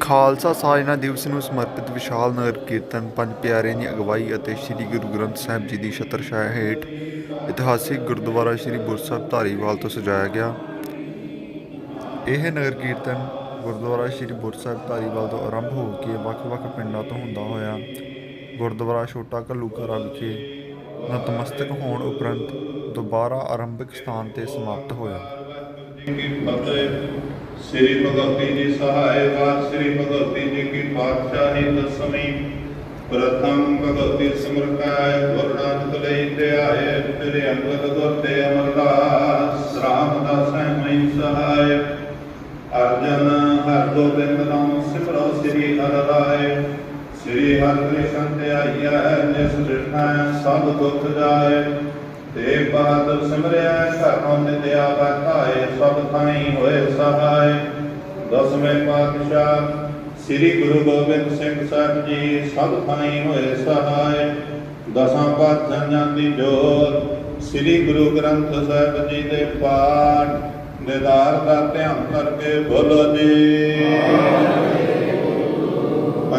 ਖਾਲਸਾ ਸਾਜਨਾ ਦਿਵਸ ਨੂੰ ਸਮਰਪਿਤ ਵਿਸ਼ਾਲ ਨਗਰ ਕੀਰਤਨ, ਪੰਜ ਪਿਆਰਿਆਂ ਦੀ ਅਗਵਾਈ ਅਤੇ ਸ੍ਰੀ ਗੁਰੂ ਗ੍ਰੰਥ ਸਾਹਿਬ ਜੀ ਦੀ ਛਤਰ ਹੇਠ ਇਤਿਹਾਸਿਕ ਗੁਰਦੁਆਰਾ ਸ੍ਰੀ ਗੁਰਸਬ ਧਾਰੀਵਾਲ ਤੋਂ ਸਜਾਇਆ ਗਿਆ। ਇਹ ਨਗਰ ਕੀਰਤਨ ਗੁਰਦੁਆਰਾ ਸ੍ਰੀ ਗੁਰਸਬ ਧਾਰੀਵਾਲ ਤੋਂ ਆਰੰਭ ਹੋ ਕੇ ਵੱਖ-ਵੱਖ ਪਿੰਡਾਂ ਤੋਂ ਹੁੰਦਾ ਹੋਇਆ ਗੁਰਦੁਆਰਾ ਛੋਟਾ ਘੱਲੂਘਾਰਾ ਵਿਖੇ ਨਤਮਸਤਕ ਹੋਣ ਉਪਰੰਤ ਦੁਬਾਰਾ ਆਰੰਭਿਕ ਸਥਾਨ ਤੇ ਸਮਾਪਤ ਹੋਇਆ। ਕੀ ਫਤਿਹ। ਸ੍ਰੀ ਭਗਵਤੀ ਜੀ ਸਹਾਇ ਵਾਰ ਸ੍ਰੀ ਭਗਵਤੀ ਜੀ ਕੀ ਪਾਤਸ਼ਾਹੀ ਦਸਮੀ ਪ੍ਰਥਮ ਭਗਵਤੀ ਸਿਮਰਕਾਇ ਗੁਰਨਾਨਕ ਲਈ ਤੇ ਆਏ ਤੇਰੇ ਅੰਗਦ ਗੁਰ ਤੇ ਅਮਰਦਾਸ। ਰਾਮਦਾਸ ਮਈ ਸਹਾਇ। ਅਰਜਨ ਹਰ ਗੋਬਿੰਦ ਨਾਮ ਸਿਮਰੋ, ਸ੍ਰੀ ਹਰਿ ਰਾਏ। ਸ੍ਰੀ ਹਰਿ ਕ੍ਰਿਸ਼ਨ ਤੇ ਆਈਐ ਜਿਸ ਦ੍ਰਿਸ਼ਟਾਇ ਸਭ ਤੇ ਬਹਾਦਰ ਸਿਮਰਿਆ, ਘਰੋਂ ਨਿਦਿਆ ਬਤਾਏ ਸਭ ਥਾਈ ਹੋਏ ਸਹਾਇ ਦਸਵੇਂ ਪਾਤਸ਼ਾਹ ਸ੍ਰੀ ਗੁਰੂ ਗੋਬਿੰਦ ਸਿੰਘ ਸਾਹਿਬ ਜੀ, ਸਭ ਥਾਈ ਹੋਏ ਸਹਾਇ ਦਸਾਂ ਪਾਤਸ਼ਾਹਾਂ ਦੀ ਜੋਤ ਸ੍ਰੀ ਗੁਰੂ ਗ੍ਰੰਥ ਸਾਹਿਬ ਜੀ ਦੇ ਪਾਠ। ਨਿਦਾਰ ਦਾ ਧਿਆਨ ਕਰਕੇ ਬੋਲੋ ਜੀ।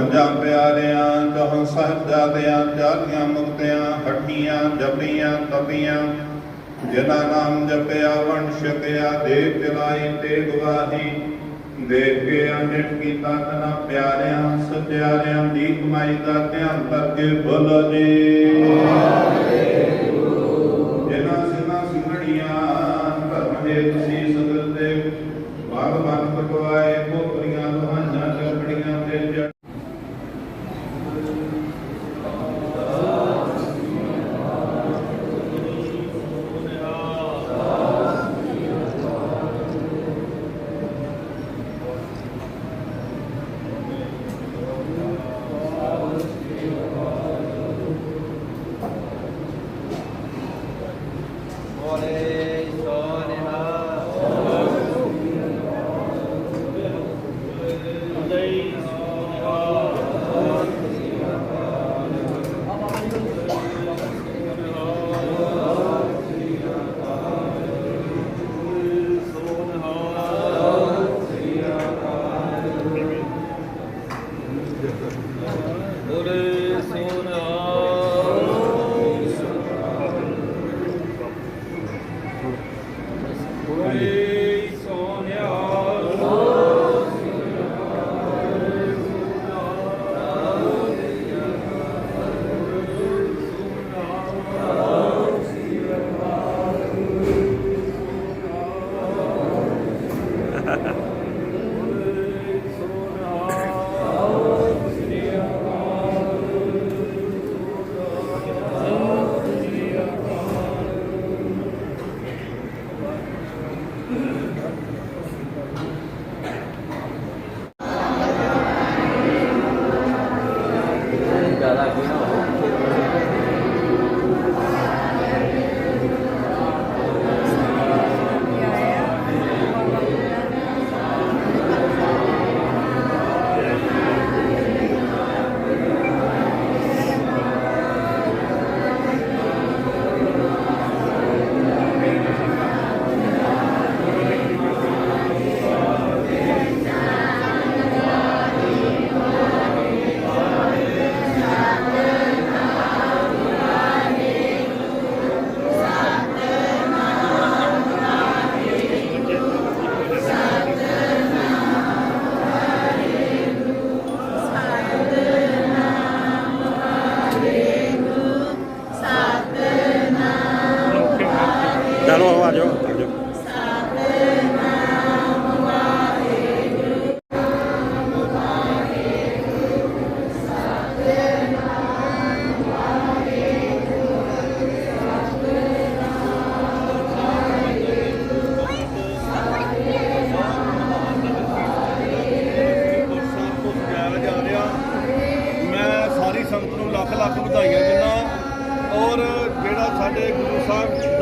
ਪੰਜਾਂ ਪਿਆਰਿਆਂ, ਕਹਾਂ ਸਾਹਿਬਜ਼ਾਦਿਆਂ ਚਾਲੀਆਂ ਮੁਕਤਿਆਂ, ਹੱਟੀਆਂ, ਜਪੀਆਂ, ਤਪੀਆਂ। ਜਿਨ੍ਹਾਂ ਨਾਮ ਜਪਿਆ ਵੰਡ ਛਕਿਆ ਦੇ ਪਿਲਾਈ ਤੇ ਗਵਾਹੀ। ਦੇਖ ਕੇ ਅਨਿਟ ਕੀਤਾ ਤਨਾ ਪਿਆਰਿਆਂ, ਸਤਿਆਰਿਆਂ ਦੀ ਕਮਾਈ ਦਾ ਧਿਆਨ ਕਰਕੇ ਬੋਲੋ ਜੀ। ਜਿਨ੍ਹਾਂ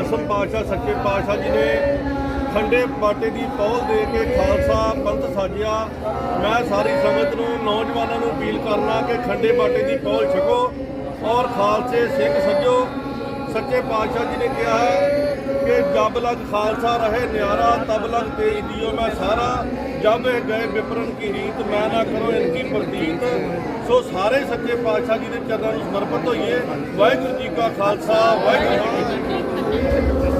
ਦਸਮ ਪਾਤਸ਼ਾਹ ਸੱਚੇ ਪਾਤਸ਼ਾਹ ਜੀ ਨੇ ਖੰਡੇ ਬਾਟੇ ਦੀ ਪਹੁਲ ਦੇ ਕੇ ਖਾਲਸਾ ਪੰਥ ਸਾਜਿਆ। ਮੈਂ ਸਾਰੀ ਸੰਗਤ ਨੂੰ, ਨੌਜਵਾਨਾਂ ਨੂੰ ਅਪੀਲ ਕਰਨਾ ਕਿ ਖੰਡੇ ਬਾਟੇ ਦੀ ਪਹੁਲ ਛਕੋ ਔਰ ਖਾਲਸੇ ਸਿੰਘ ਸੱਜੋ, ਸੱਚੇ ਪਾਤਸ਼ਾਹ ਜੀ ਨੇ ਕਿਹਾ ਹੈ ਕਿ ਜਬ ਲਗ ਖਾਲਸਾ ਰਹੇ ਨਿਆਰਾ, ਤਬ ਲਗ ਤੇਜ ਦਿਓ ਮੈਂ ਸਾਰਾ। ਜਬ ਇਹ ਗਏ ਵਿਪਰਨ ਕੀ ਰੀਤ ਮੈਂ ਨਾ ਕਰੋ ਇਨਕੀ ਪ੍ਰਤੀਤ। ਸੋ ਸਾਰੇ ਸੱਚੇ ਪਾਤਸ਼ਾਹ ਜੀ ਦੇ ਚਰਨਾਂ ਨੂੰ ਸਮਰਪਿਤ ਹੋਈਏ। ਵਾਹਿਗੁਰੂ ਜੀ ਕਾ ਖਾਲਸਾ, ਵਾਹਿਗੁਰੂ ਜੀ ਕੀ ਫਤਿਹ। ਵਾਹਿਗੁਰੂ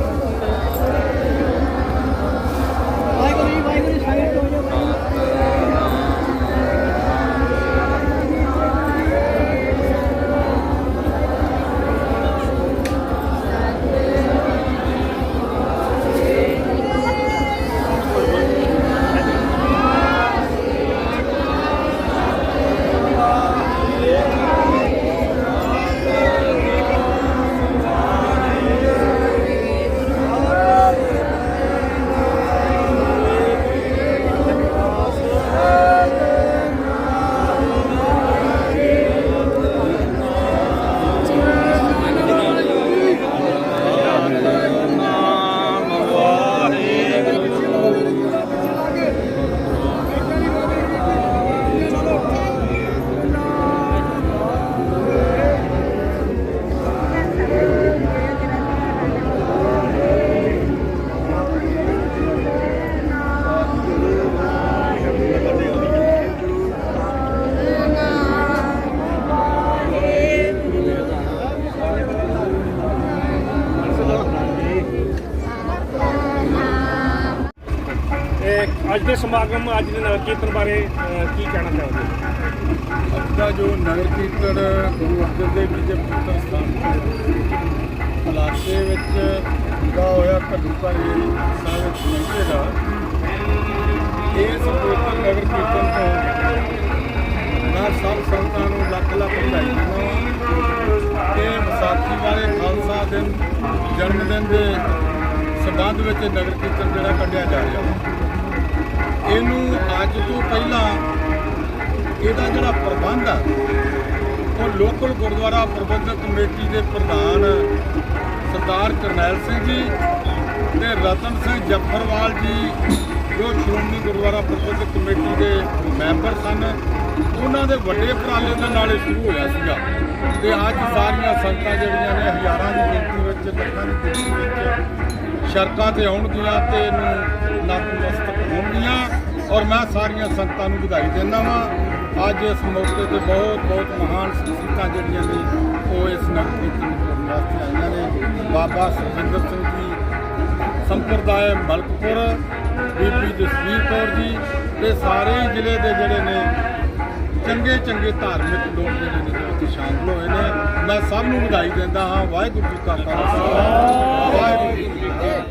ਅੱਜ ਦੇ ਸਮਾਗਮ, ਅੱਜ ਦੇ ਨਗਰ ਕੀਰਤਨ ਬਾਰੇ ਕੀ ਕਹਿਣਾ ਚਾਹੋਗੇ? ਅੱਜ ਦਾ ਜੋ ਨਗਰ ਕੀਰਤਨ ਗੁਰੂ ਅਰਜਨ ਦੇਵ ਜੀ ਦੇ ਪੁੱਤਰ ਸਥਾਨ ਇਲਾਕੇ ਵਿੱਚ ਦਾ ਹੋਇਆ ਘੱਲੂਘਾਰੇ ਸਾਹਿਬ ਵਿੱਚ ਪਹੁੰਚੇਗਾ ਇਸ ਪਵਿੱਤਰ ਨਗਰ ਕੀਰਤਨ ਤੋਂ ਮੈਂ ਸਭ ਸੰਗਤਾਂ ਨੂੰ ਲੱਖ ਲੱਖ ਵਧਾਈ ਦਿੰਦਾ ਹਾਂ ਵਿਸਾਖੀ ਵਾਲੇ ਖਾਲਸਾ ਦਿਨ, ਜਨਮ ਦਿਨ ਦੇ ਸਬੰਧ ਵਿੱਚ ਨਗਰ ਕੀਰਤਨ ਜਿਹੜਾ ਕੱਢਿਆ ਜਾ ਰਿਹਾ। ਹੈ ਇਹਨੂੰ ਅੱਜ ਤੋਂ ਪਹਿਲਾਂ ਇਹਦਾ ਜਿਹੜਾ ਪ੍ਰਬੰਧ ਆ, ਉਹ ਲੋਕਲ ਗੁਰਦੁਆਰਾ ਪ੍ਰਬੰਧਕ ਕਮੇਟੀ ਦੇ ਪ੍ਰਧਾਨ ਸਰਦਾਰ ਕਰਨੈਲ ਸਿੰਘ ਜੀ ਤੇ ਰਤਨ ਸਿੰਘ ਜੱਫਰਵਾਲ ਜੀ, ਜੋ ਸ਼੍ਰੋਮਣੀ ਗੁਰਦੁਆਰਾ ਪ੍ਰਬੰਧਕ ਕਮੇਟੀ ਦੇ ਮੈਂਬਰ ਸਨ, ਉਹਨਾਂ ਦੇ ਵੱਡੇ ਉਪਰਾਲੇ ਦੇ ਨਾਲ ਇਹ ਸ਼ੁਰੂ ਹੋਇਆ ਸੀਗਾ। ਤੇ ਅੱਜ ਸਾਰੀਆਂ ਸੰਗਤਾਂ ਜਿਹੜੀਆਂ ਨੇ, ਹਜ਼ਾਰਾਂ ਦੀ ਗਿਣਤੀ ਵਿੱਚ, ਲੱਖਾਂ ਦੀ ਗਿਣਤੀ ਵਿੱਚ ਸੜਕਾਂ ਤੇ ਆਉਣਗੀਆਂ ਤੇ ਇਹਨੂੰ ਨਤਮਸਤਕ ਹੋਣਗੀਆਂ। ਔਰ ਮੈਂ ਸਾਰੀਆਂ ਸੰਗਤਾਂ ਨੂੰ ਵਧਾਈ ਦਿੰਦਾ ਵਾਂ। ਅੱਜ ਇਸ ਮੌਕੇ ਤੇ ਬਹੁਤ ਬਹੁਤ ਮਹਾਨ ਸ਼ਖਸੀਅਤਾਂ ਜਿਹੜੀਆਂ ਨੇ, ਉਹ ਇਸ ਨਗਰ ਕੀਰਤਨ ਕਰਨ ਵਾਸਤੇ ਆਈਆਂ ਨੇ। ਬਾਬਾ ਸੁਖਿੰਦਰ ਸਿੰਘ ਜੀ, ਸੰਪਰਦਾਇ ਮਲਕਪੁਰ, ਬੀਬੀ ਜਸਵੀਰ ਕੌਰ ਜੀ ਤੇ ਸਾਰੇ ਹੀ ਜ਼ਿਲ੍ਹੇ ਦੇ ਜਿਹੜੇ ਨੇ, ਚੰਗੇ ਚੰਗੇ ਧਾਰਮਿਕ ਲੋਕ ਜਿਹੜੇ ਨੇ ਵਿੱਚ ਸ਼ਾਮਲ ਹੋਏ ਨੇ। ਮੈਂ ਸਭ ਨੂੰ ਵਧਾਈ ਦਿੰਦਾ ਹਾਂ। ਵਾਹਿਗੁਰੂ ਜੀ ਕਾ ਖਾਲਸਾ। ਵਾਹਿਗੁਰੂ ਜੀ ਕੀ ਫਤਿਹ।